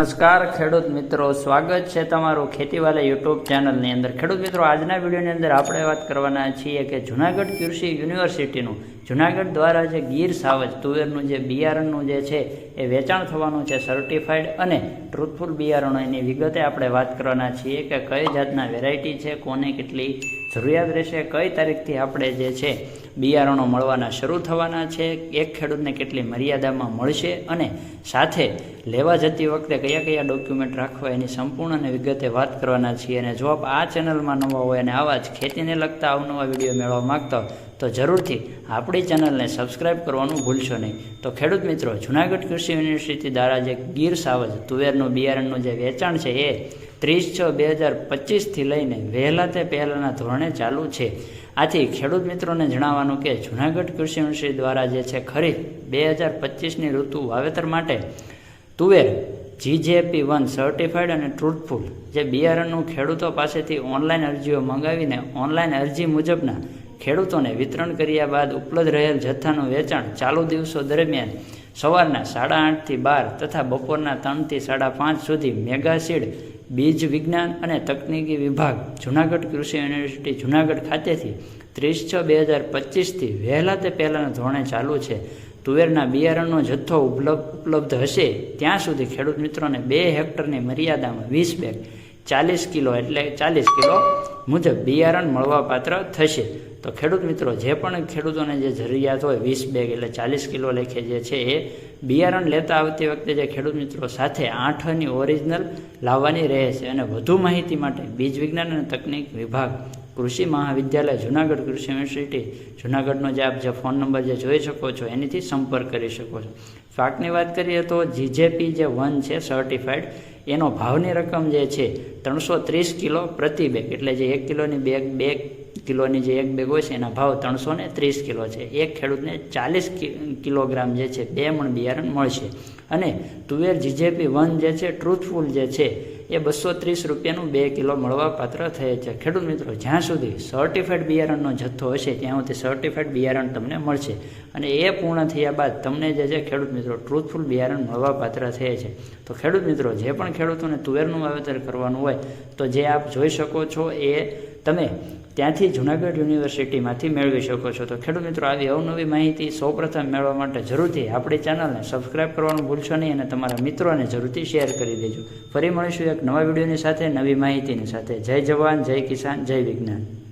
નમસ્કાર, ખેડૂત મિત્રો. સ્વાગત છે તમારું ખેતીવાલા યુટ્યુબ ચેનલની અંદર. ખેડૂત મિત્રો, આજના વિડીયોની અંદર આપણે વાત કરવાના છીએ કે જુનાગઢ કૃષિ યુનિવર્સિટીનું, જુનાગઢ દ્વારા જે ગીર સાવજ તુવેરનું જે બિયારણનું જે છે, એ વેચાણ થવાનું છે સર્ટિફાઈડ અને ટ્રુથફુલ બિયારણો. એની વિગતે આપણે વાત કરવાના છીએ કે કઈ જાતના વેરાયટી છે, કોને કેટલી જરૂરિયાત રહેશે. કઈ તારીખથી આપણે જે છે, બિયારણો મળવાના શરૂ થવાના છે, એક ખેડૂતને કેટલી મર્યાદામાં મળશે અને સાથે લેવા જતી વખતે કયા કયા ડોક્યુમેન્ટ રાખવા એની સંપૂર્ણ અને વિગતે વાત કરવાના છીએ અને જો આપ આ ચેનલમાં નવા હોય અને આવા જ ખેતીને લગતા અવનવા વીડિયો મેળવવા માગતા તો જરૂરથી આપણી ચેનલને સબસ્ક્રાઈબ કરવાનું ભૂલશો નહીં. તો ખેડૂત મિત્રો, જુનાગઢ કૃષિ યુનિવર્સિટી દ્વારા જે ગીર સાવજ તુવેરનું બિયારણનું જે વેચાણ છે એ ત્રીસ છ બે હજાર પચીસથી લઈને વહેલા તે પહેલાંના ધોરણે ચાલુ છે. આથી ખેડૂત મિત્રોને જણાવવાનું કે જુનાગઢ કૃષિ યુનિવર્સિટી દ્વારા જે છે ખરીફ બે હજાર પચીસની ઋતુ વાવેતર માટે તુવેર જીજેપી વન સર્ટિફાઈડ અને ટ્રુથફુલ જે બિયારણનું ખેડૂતો પાસેથી ઓનલાઈન અરજીઓ મંગાવીને ઓનલાઈન અરજી મુજબના ખેડૂતોને વિતરણ કર્યા બાદ ઉપલબ્ધ રહેલ જથ્થાનું વેચાણ ચાલુ દિવસો દરમિયાન સવારના સાડા આઠથી બાર તથા બપોરના ત્રણથી સાડા પાંચ સુધી મેગાસીડ બીજ વિજ્ઞાન અને તકનીકી વિભાગ જુનાગઢ કૃષિ યુનિવર્સિટી જુનાગઢ ખાતેથી ત્રીસ છ બે હજાર પચીસથી વહેલા તે પહેલાંના ધોરણે ચાલુ છે. તુવેરના બિયારણનો જથ્થો ઉપલબ્ધ હશે. ત્યાં સુધી ખેડૂત મિત્રોને બે હેક્ટરની મર્યાદામાં વીસ બેગ ચાલીસ કિલો એટલે ચાલીસ કિલો મુજબ બિયારણ મળવાપાત્ર થશે. તો ખેડૂત મિત્રો, જે પણ ખેડૂતોને જે જરૂરિયાત હોય, વીસ બેગ એટલે ચાલીસ કિલો લેખે જે છે એ બિયારણ લેતા આવતી વખતે જે ખેડૂત મિત્રો સાથે આઠની ઓરિજિનલ લાવવાની રહે છે અને વધુ માહિતી માટે બીજ વિજ્ઞાન અને તકનીક વિભાગ, કૃષિ મહાવિદ્યાલય, જુનાગઢ કૃષિ યુનિવર્સિટી, જુનાગઢનો જે આપ જે ફોન નંબર જે જોઈ શકો છો, એનીથી સંપર્ક કરી શકો છો. પાકની વાત કરીએ તો જીજેપી જે વન છે સર્ટિફાઈડ એનો ભાવની રકમ જે છે, ત્રણસો ત્રીસ કિલો પ્રતિ બેગ. એટલે જે એક કિલોની બેગ, બે કિલોની જે એક બેગ હોય છે, એના ભાવ ત્રણસો ને ત્રીસ કિલો છે. એક ખેડૂતને ચાલીસ કિલોગ્રામ જે છે, બે મણ બિયારણ મળશે. અને તુવેર જીજેપી વન જે છે ટ્રુથફુલ જે છે એ બસો ત્રીસ રૂપિયાનું બે કિલો મળવા પાત્ર થયે છે. ખેડૂત મિત્રો, જ્યાં સુધી સર્ટિફાઈડ બિયારણનો જથ્થો હશે, ત્યાં સુધી સર્ટિફાઈડ બિયારણ તમને મળશે. અને એ પૂર્ણ થયા બાદ તમને જે છે ખેડૂત મિત્રો ટ્રુથફુલ બિયારણ મળવા પાત્ર થયે છે. તો ખેડૂત મિત્રો, જે પણ ખેડૂતોને તુવેરનું વાવેતર કરવાનું હોય, તો જે આપ જોઈ શકો છો એ તમે ત્યાંથી જુનાગઢ યુનિવર્સિટીમાંથી મેળવી શકો છો. તો ખેડૂત મિત્રો, આવી અવનવી માહિતી સૌપ્રથમ મેળવવા માટે જરૂરથી આપણી ચેનલને સબસ્ક્રાઇબ કરવાનું ભૂલશો નહીં અને તમારા મિત્રોને જરૂરથી શેર કરી દેજો. ફરી મળીશું એક નવા વિડીયોની સાથે, નવી માહિતીની સાથે. જય જવાન, જય કિસાન, જય વિજ્ઞાન.